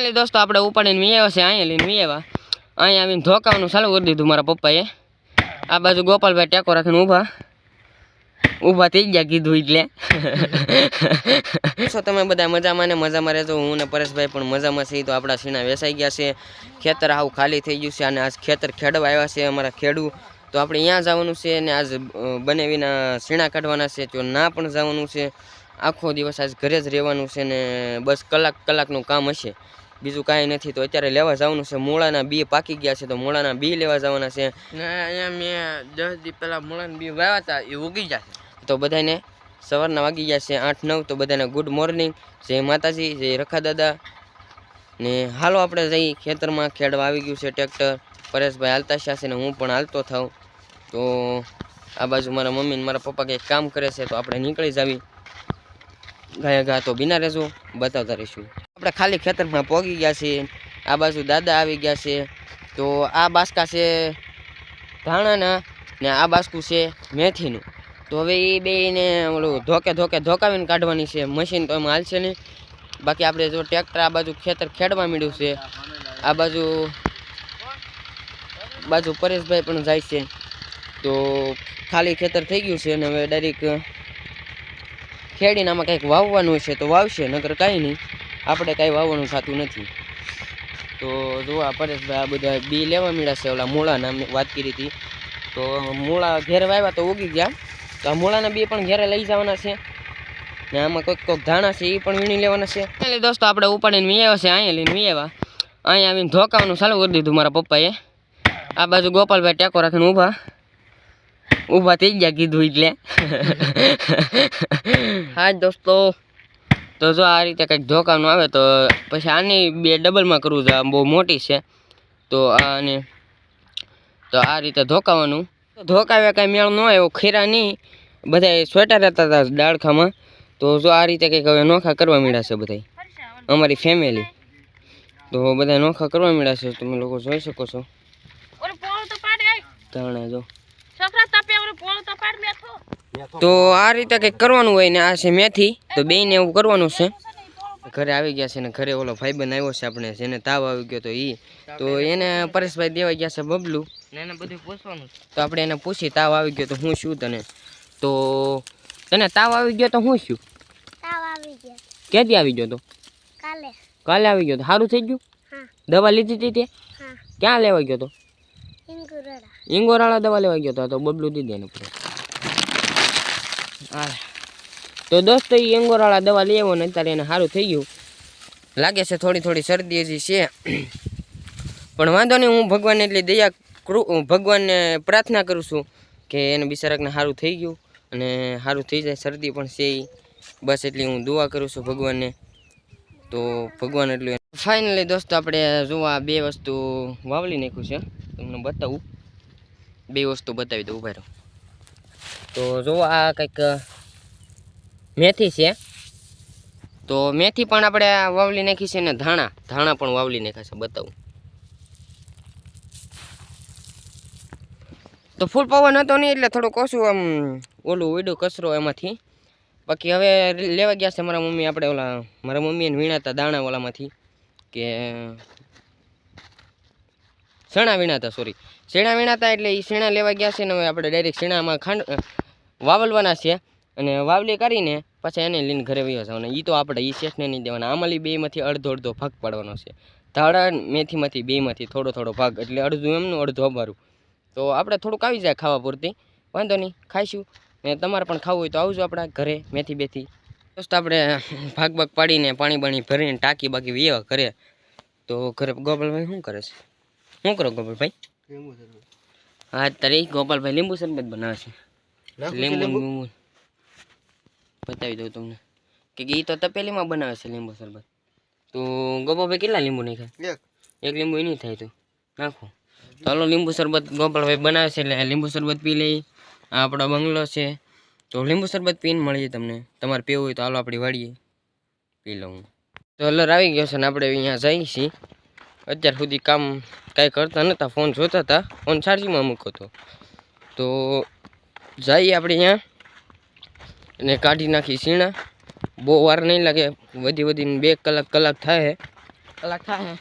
એટલે દોસ્તો, આપણે ઉપાડીને મી આવ્યા છે અહીંયા લઈને મી આવ્યા. અહીંયા આવીને ધોકાવાનું ચાલુ કરી દીધું મારા પપ્પાએ. આ બાજુ ગોપાલભાઈ ટેકો રાખીને ઊભા. ઊભા થઈ ગયા કીધું એટલે. શું તમે બધા મજામાં ને? મજામાં રહેજો. હું ને પરેશભાઈ પણ મજામાં છીએ. તો આપણા સીણા વેસાઈ ગયા છે. ખેતર આવું ખાલી થઈ ગયું છે અને આજ ખેતર ખેડવા આવ્યા છે અમારા ખેડૂ. તો આપણે ત્યાં જવાનું છે અને આજ બને બનાવીના સીણા કાઢવાના છે. તો ના પણ જવાનું છે. આખો દિવસ આજ ઘરે જ રહેવાનું છે ને બસ કલાક કલાકનું કામ હશે. બીજું કાંઈ નથી તો અત્યારે લેવા જવાનું છે. મૂળાના બી પાકી ગયા છે તો મૂળાના બી લેવા જવાના છે. ને અહીંયા મેં દસ દી પહેલાં મૂળાના બી વાવ્યા હતા એ ઉગી જશે તો બધાને સવારના વાગી ગયા છે આઠ નવ તો બધાને ગુડ મોર્નિંગ જય માતાજી જય રખા દાદા. ને હાલો આપણે જઈ ખેતરમાં ખેડવા આવી ગયું છે ટ્રેક્ટર. પરેશભાઈ હાલતા છે ને હું પણ હાલતો થાઉં. તો આ બાજુ મારા મમ્મી ને મારા પપ્પા કંઈક કામ કરે છે તો આપણે નીકળી જાવી. ગયા ગયા તો બિના રહેજો બતાવતા રહીશું. આપણે ખાલી ખેતરમાં પહોંચી ગયા છીએ આ બાજુ દાદા આવી ગયા છે. તો આ બાસકા છે ધાણાના ને આ બાસકું છે મેથીનું. તો હવે એ બેને ઓલું ધોકે ધોકે ધોકાવીને કાઢવાની છે. મશીન તો એમાં હાલશે નહીં. બાકી આપણે જો ટ્રેક્ટર આ બાજુ ખેતર ખેડવા માંડ્યું છે. આ બાજુ બાજુ પરેશભાઈ પણ જાય છે. તો ખાલી ખેતર થઈ ગયું છે અને હવે ડાયરેક્ટ ખેડીને આમાં કંઈક વાવવાનું છે તો વાવશે, નકર કાંઈ નહીં. આપણે કાંઈ વાવવાનું થતું નથી. તો જો આ પરેશભાઈ આ બધા બી લેવા મળ્યા છે ઓલા મૂળાના વાત કરી હતી. તો મૂળા ઘેર વાવ્યા તો ઉગી ગયા. તો આ મૂળાના બી પણ ઘેરે લઈ જવાના છે. ને આમાં કોઈક કોઈક ધાણા છે એ પણ વીણી લેવાના છે. એટલે દોસ્તો આપણે ઉપાડીને વી છે અહીંયા લઈને વી આવ્યા. અહીંયા આવીને ધોકાવાનું ચાલુ કરી દીધું મારા પપ્પાએ. આ બાજુ ગોપાલભાઈ ટેકો રાખીને ઊભા. ઊભા થઈ ગયા કીધું એટલે. હા દોસ્તો. તો જો આ રીતે કંઈક ધોકાનું આવે તો પછી આની બે ડબલમાં કરવું છે બહુ મોટી છે. તો આને તો આ રીતે ધોકાવાનું. ધોકાવ્યા કાંઈ મેળ ન આવ્યો ખીરા નહીં. બધા સ્વેટર હતા હતા ડાળખામાં તો જો આ રીતે કંઈક હવે નોખા કરવા મળ્યા છે બધા અમારી ફેમિલી તો બધા નોખા કરવા મળ્યા છે તમે લોકો જોઈ શકો છો. ધાણા જો. તો આ રીતે કંઈક કરવાનું હોય ને આ છે મેથી. તો બેને એવું કરવાનું છે. ઘરે આવી ગયા છે ને ઘરે ઓલો ભાઈબંધ આવ્યો છે આપણે જેને તાવ આવી ગયો તો ઈ. તો એને પરેશભાઈ દેવા ગયા છે બબલું. ને એને બધું પૂછવાનું તો આપણે એને પૂછી તાવ આવી ગયો તો હું શું તને? તો તને તાવ આવી ગયો તો હું શું? તાવ આવી ગયો. ક્યાંથી આવી ગયો તો? કાલે. કાલે આવી ગયો તો? સારું થઈ ગયું? દવા લીધી હતી તે? ક્યાં લેવા ગયો તો? ઇંગોરાળા દવા લેવા ગયો તો તો બબલું દીધી એને તો દોસ્તો એ એંગોરાળા દવા આવ્યો ને અત્યારે એને સારું થઈ ગયું. લાગે છે થોડી થોડી શરદી હજી છે. પણ વાંધો નહીં, હું ભગવાન એટલી દયા કૃ ભગવાનને પ્રાર્થના કરું છું કે એને બિચારાકને સારું થઈ ગયું અને સારું થઈ જાય, શરદી પણ છે બસ એટલી હું દુઆ કરું છું ભગવાનને. તો ભગવાન એટલું ફાઇનલી દોસ્તો, આપણે જોવા બે વસ્તુ વાવલી નાખ્યું છે. તમને બતાવું. બે વસ્તુ બતાવી દઉં ઊભા રહો. તો જો આ કંઈક મેથી છે. તો મેથી પણ આપણે વાવલી નાખી છે ને ધાણા ધાણા પણ વાવલી નાખ્યા છે બતાવું. તો ફૂલ પવન હતો નહીં એટલે થોડુંક ઓછું આમ ઓલું ઉડ્યું કચરો એમાંથી. બાકી હવે લેવા ગયા છે મારા મમ્મી આપણે ઓલા મારા મમ્મીને વીણાતા દાણા ઓલામાંથી કે શેણા વીણાતા સોરી શેણા વીણાતા એટલે એ શેણા લેવા ગયા છે ને હવે આપણે ડાયરેક્ટ શેણામાં ખાંડ વાવલવાના છે. અને વાવલી કરીને પછી એને લઈને ઘરે વયો જવાના એ તો આપણે એ શેઠને નહીં દેવાના. આમાંલી બેમાંથી અડધો અડધો ભાગ પાડવાનો છે. ધાડા મેથીમાંથી બેમાંથી થોડો થોડો ભાગ. એટલે અડધું એમનું, અડધું અમારું. તો આપણે થોડુંક આવી જાય ખાવા પૂરતી. વાંધો નહીં, ખાઈશું. ને તમારે પણ ખાવું હોય તો આવજો આપણા ઘરે, મેથી બેથી. જસ્ટ આપણે ભાગ ભાગ પાડીને પાણી બાણી ભરીને ટાંકી બાકી વેવા ઘરે. તો ઘરે ગોપાલભાઈ શું કરે છે? શું કરો ગોપાલભાઈ? હા તારે ગોપાલભાઈ લીંબુ શરબત બનાવે છે. લીંબુ લીંબુ? બતાવી દઉં તમને. કે એ તો તપેલીમાં બનાવે છે લીંબુ શરબત તો ગોપાલભાઈ કેટલા લીંબુ નાખ્યા? એક. લીંબુ એ નહીં થાય તો. નાખો. ચાલો લીંબુ શરબત ગોપાલભાઈ બનાવે છે એટલે લીંબુ શરબત પી લઈ આ આપણો બંગલો છે. તો લીંબુ શરબત પીને મળીએ તમને. તમારે પીવું હોય તો હાલો આપણી વાડીએ પી લઉં. તો હલર આવી ગયો છે ને આપણે અહીંયા જઈએ છીએ. અત્યાર સુધી કામ કાંઈ કરતા નહોતા ફોન જોતા હતા ફોન ચાર્જિંગમાં મૂકો હતો. તો જઈએ આપણે અહીંયા અને કાઢી નાખી સીણા. બહુ વાર નહીં લાગે વધી વધીને બે કલાક કલાક થાય કલાક થાય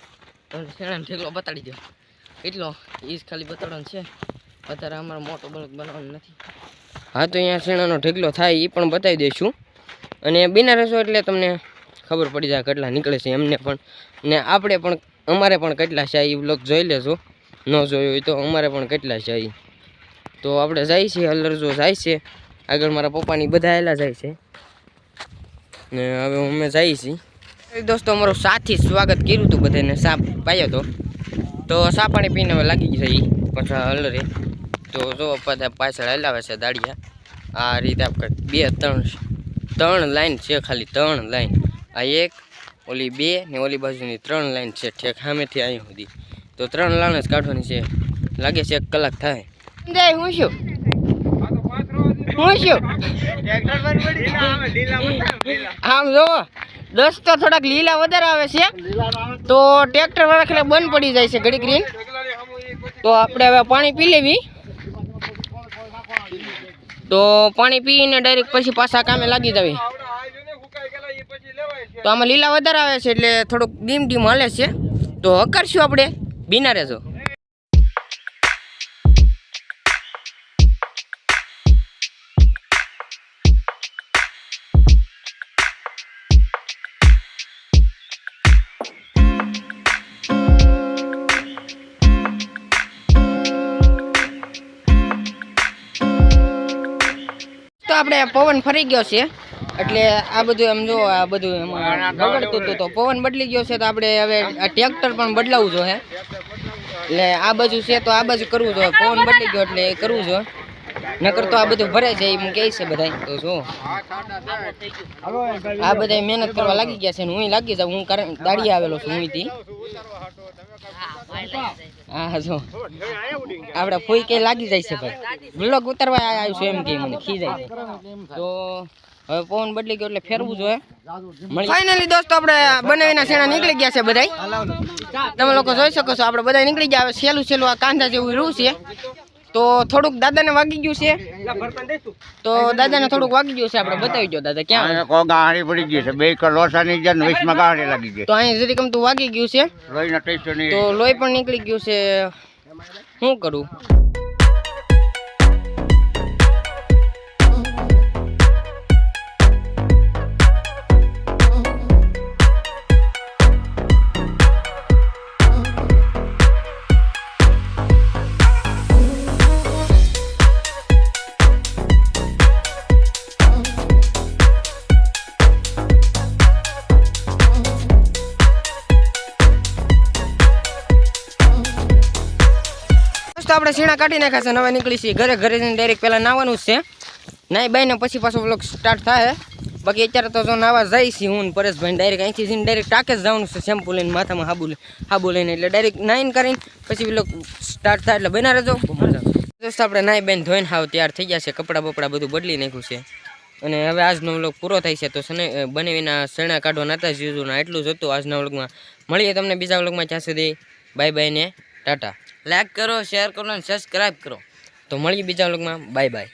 પણ શેણાનો ઢેકલો બતાડી દો એટલો એ જ ખાલી બતાડવાનો છે. અત્યારે અમારો મોટો બળદ બનાવવાનો નથી. હા તો અહીંયા શેણાનો ઢેકલો થાય એ પણ બતાવી દઈશું. અને બિના રહેશો એટલે તમને ખબર પડી જાય કેટલા નીકળે છે એમને પણ. ને આપણે પણ અમારે પણ કેટલા છે એ બ્લોક જોઈ લેજો. ન જોયું હોય તો અમારે પણ કેટલા છે તો આપણે જાય છે અલરજો જાય છે. આગળ મારા પપ્પાની બધા એલા જાય છે. ને હવે અમે જઈએ છીએ. દોસ્તો, અમારું સાથી સ્વાગત કર્યું હતું બધાને, સાપ પાયો હતો તો સાપાણી પીને હવે લાગી ગઈ પાછા હલરે તો જો બધા પાછળ હલાવે છે દાડિયા. આ રીતે આપણે બે, ત્રણ ત્રણ લાઈન છે ખાલી, ત્રણ લાઈન. આ એક ઓલી બે ને ઓલી બાજુની ત્રણ લાઈન છે ઠેક સામેથી અહીં સુધી. તો ત્રણ લાઈન જ કાઢવાની છે. લાગે છે એક કલાક થાય. જાય હું શું? હું શું? આમ જો, દસ તો થોડાક લીલા વધારે આવે છે. તો ટ્રેક્ટર વાળા બંધ પડી જાય છે ઘડીક રીન તો આપણે હવે પાણી પી લેવી. તો પાણી પીને ડાયરેક્ટ પછી પાછા કામે લાગી જવી. તો આમાં લીલા વધારે આવે છે એટલે થોડુંક ડીમ ડીમ હાલે છે. તો કરશું આપણે. બીના રહેજો. તો આપણે પવન ફરી ગયો છે. એટલે આ બધું એમ જો આ બધું એમાં બગડતું હતું તો પવન બદલી ગયો છે તો આપણે હવે આ ટ્રેક્ટર પણ બદલાવું જોઈએ એટલે આ બાજુ છે તો આ બાજુ કરવું જોઈએ પવન બદલી ગયો એટલે એ કરવું જોઈએ નકર તો આ બધું ભરે છે એમ કહે છે બધા તો જો. આ બધા મહેનત કરવા લાગી ગયા છે હું લાગી જાઉં હું કારણ દાડી આવેલો છું હું થી હા જો. આપણે ફોઈ કઈ લાગી જાય છે ભાઈ. બ્લોક ઉતારવા આવ્યું છું એમ કે મને ખી જાય તો હવે પવન બદલી ગયો એટલે ફેરવું જોઈએ. ફાઇનલી દોસ્તો આપણે બનાવીના સેણા નીકળી ગયા છે બધાય. તમે લોકો જોઈ શકો છો આપણે બધા નીકળી ગયા. હવે સહેલું સહેલું આ કાંધા જેવું રહ્યું છે. તો થોડુંક દાદાને વાગી ગયું છે. તો દાદાને થોડુંક વાગી ગયું છે આપણે બતાવી દો દાદા ક્યાં કો ગાડી પડી ગઈ છે બે કર લોસાની જન ને ગાડી લાગી ગઈ. તો અહીં જરીક તો વાગી ગયું છે. લોહીના ટેસ્ટ તો લોહી પણ નીકળી ગયું છે. શું કરું? આપણે સીણા કાઢી નાખ્યા છે નવા નીકળી છીએ ઘરે. ઘરે જઈને ડાયરેક્ટ પહેલાં નાવાનું જ છે. નાઈ બાઈને પછી પાછો બ્લોક સ્ટાર્ટ થાય. બાકી અત્યારે તો જો નાવા જાય છે હું પરેશભાઈ ડાયરેક્ટ અહીંથી જઈને ડાયરેક્ટ ટાકે જ જવાનું છે શેમ્પુ લઈને માથામાં હાબુ હાબુ લઈને. એટલે ડાયરેક્ટ નાઈન કરીને પછી બ્લોક સ્ટાર્ટ થાય. એટલે બના રહેજો. દોસ્તો આપણે નાઈ બેન ધોઈને હાવ તૈયાર થઈ ગયા છે. કપડાં બપડા બધું બદલી નાખ્યું છે. અને હવે આજનો વ્લોગ પૂરો થાય છે. તો શને બને વિના શરણા કાઢવાના નાતા જીજુના. એટલું જ હતું આજના વ્લોગમાં મળીએ તમને બીજા વ્લોગમાં ત્યાં સુધી બાય બાય ને ટાટા. લાઈક કરો શેર કરો અને સબસ્ક્રાઈબ કરો. તો મળીએ બીજા લોકમાં બાય બાય